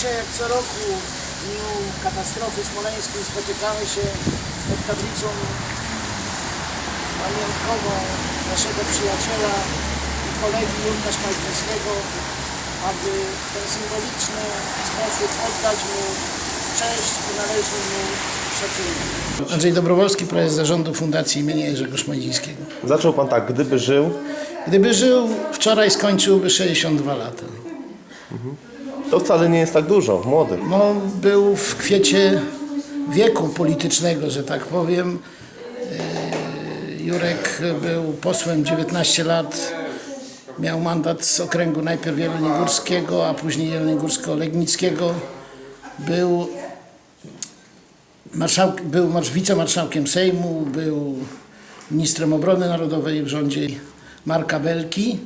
Dzisiaj jak co roku w dniu katastrofy smoleńskiej spotykamy się pod tablicą pamiątkową naszego przyjaciela i kolegi Jurka Szmajkowskiego, aby w ten symboliczny sposób oddać mu cześć i należny mu szacunek. Andrzej Dobrowolski, prezes zarządu Fundacji imienia Jerzego Szmajdzińskiego. Zaczął pan tak, gdyby żył, Gdyby żył, wczoraj skończyłby 62 lata. To wcale nie jest tak dużo, młody. No, był w kwiecie wieku politycznego, że tak powiem. Yy, Jurek był posłem 19 lat. Miał mandat z okręgu najpierw jeleniogórskiego, a później jeleniogórsko-legnickiego. Był, marszałk, był marsz, wicemarszałkiem Sejmu, był ministrem obrony narodowej w rządzie Marka Belki.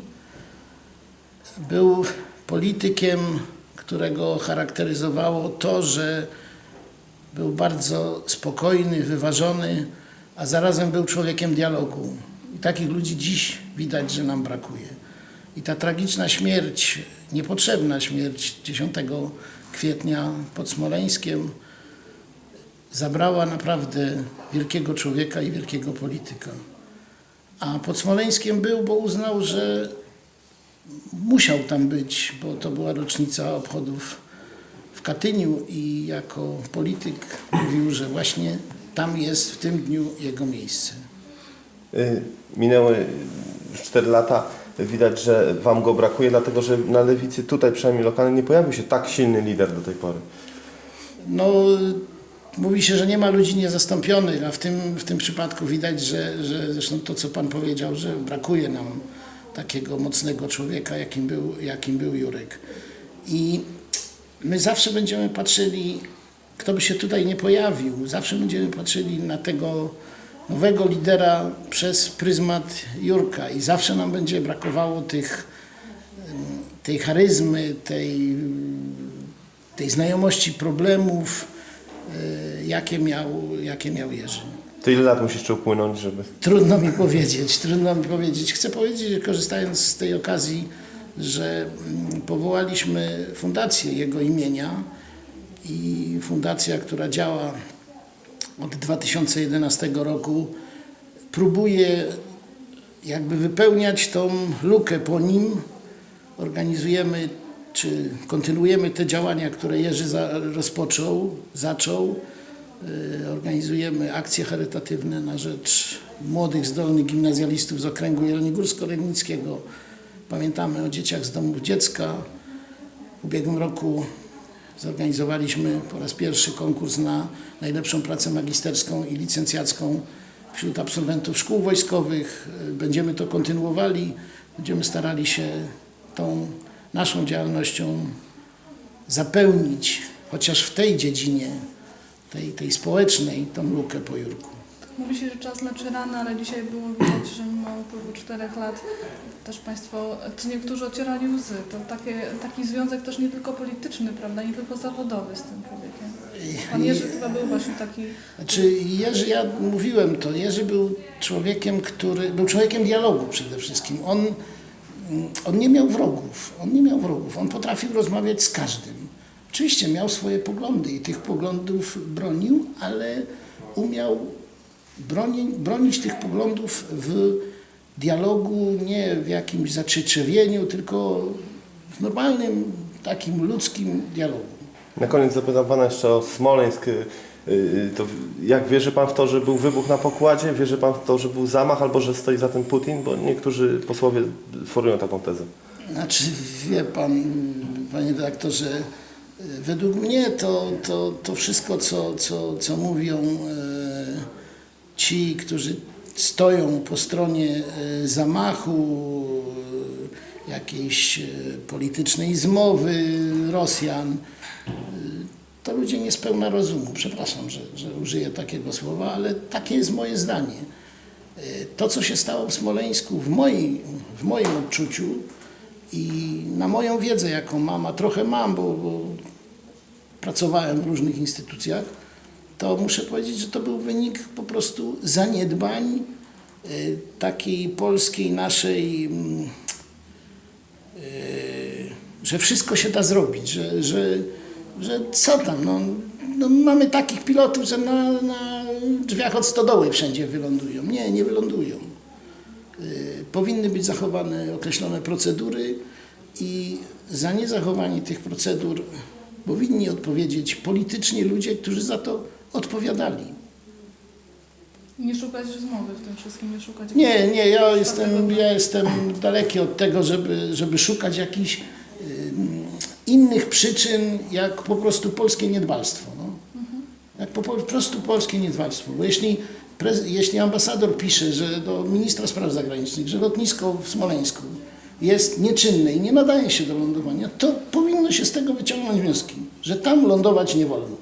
Był politykiem, którego charakteryzowało to, że był bardzo spokojny, wyważony, a zarazem był człowiekiem dialogu. I takich ludzi dziś widać, że nam brakuje. I ta tragiczna śmierć, niepotrzebna śmierć 10 kwietnia pod Smoleńskiem zabrała naprawdę wielkiego człowieka i wielkiego polityka. A pod Smoleńskiem był, bo uznał, że musiał tam być, bo to była rocznica obchodów w Katyniu i jako polityk mówił, że właśnie tam jest w tym dniu jego miejsce. Y, Minęły już 4 lata, widać, że wam go brakuje, dlatego że na lewicy tutaj przynajmniej lokalnie nie pojawił się tak silny lider do tej pory. No, mówi się, że nie ma ludzi niezastąpionych, a w tym, w tym przypadku widać, że, że zresztą to, co Pan powiedział, że brakuje nam takiego mocnego człowieka, jakim był, jakim był Jurek. I my zawsze będziemy patrzyli, kto by się tutaj nie pojawił, zawsze będziemy patrzyli na tego nowego lidera przez pryzmat Jurka i zawsze nam będzie brakowało tych, tej charyzmy, tej, tej znajomości problemów, e, jakie miał, jakie miał Jerzy. To ile lat musi jeszcze upłynąć, żeby... Trudno mi powiedzieć, trudno mi powiedzieć. Chcę powiedzieć, korzystając z tej okazji, że mm, powołaliśmy fundację jego imienia i fundacja, która działa od 2011 roku, próbuje jakby wypełniać tą lukę po nim. Organizujemy czy kontynuujemy te działania, które Jerzy rozpoczął, zaczął. Y, Organizujemy akcje charytatywne na rzecz młodych, zdolnych gimnazjalistów z okręgu jeleniogórsko-legnickiego. Pamiętamy o dzieciach z domów dziecka. W ubiegłym roku zorganizowaliśmy po raz pierwszy konkurs na najlepszą pracę magisterską i licencjacką wśród absolwentów szkół wojskowych. Y, Będziemy to kontynuowali. Będziemy starali się tą naszą działalnością zapełnić, chociaż w tej dziedzinie, tej, tej społecznej, tą lukę po Jurku. Mówi się, że czas leczy rany, ale dzisiaj było widać, że mimo upływu czterech lat też Państwo, co niektórzy ocierali łzy. To takie, taki związek też nie tylko polityczny, prawda, nie tylko zawodowy z tym człowiekiem. Pan Jerzy chyba był właśnie taki, Znaczy Jerzy, ja mówiłem to, Jerzy był człowiekiem, który, był człowiekiem dialogu przede wszystkim. On, mm, on nie miał wrogów, on nie miał wrogów, on potrafił rozmawiać z każdym. Oczywiście miał swoje poglądy i tych poglądów bronił, ale umiał broni, bronić tych poglądów w dialogu, nie w jakimś zaczyczewieniu, tylko w normalnym, takim ludzkim dialogu. Na koniec zapytam pana jeszcze o Smoleńsk. Y, y, To jak wierzy pan w to, że był wybuch na pokładzie? Wierzy pan w to, że był zamach albo że stoi za tym Putin? Bo niektórzy posłowie forują taką tezę. Znaczy, wie pan, panie dyrektorze, według mnie to, to, to wszystko, co, co, co mówią e, ci, którzy stoją po stronie e, zamachu, e, jakiejś politycznej zmowy Rosjan, to ludzie niespełna rozumu. Przepraszam, że, że użyję takiego słowa, ale takie jest moje zdanie. To, co się stało w Smoleńsku, w, mojej, w moim odczuciu i na moją wiedzę, jaką mam, a trochę mam, bo, bo pracowałem w różnych instytucjach, to muszę powiedzieć, że to był wynik po prostu zaniedbań y, takiej polskiej naszej, mm, y, że wszystko się da zrobić, że, że że co tam, no, no mamy takich pilotów, że na, na drzwiach od stodoły wszędzie wylądują. Nie, nie wylądują. Y, Powinny być zachowane określone procedury i za niezachowanie tych procedur powinni odpowiedzieć politycznie ludzie, którzy za to odpowiadali. Nie szukać rozmowy w tym wszystkim, nie szukać... Nie, nie, ja jestem, ja jestem daleki od tego, żeby, żeby szukać jakichś ym, innych przyczyn, jak po prostu polskie niedbalstwo. No. Jak po, po prostu polskie niedbalstwo. Bo jeśli, prez, jeśli ambasador pisze, że do ministra spraw zagranicznych, że lotnisko w Smoleńsku jest nieczynne i nie nadaje się do lądowania, to powinno się z tego wyciągnąć wnioski, że tam lądować nie wolno.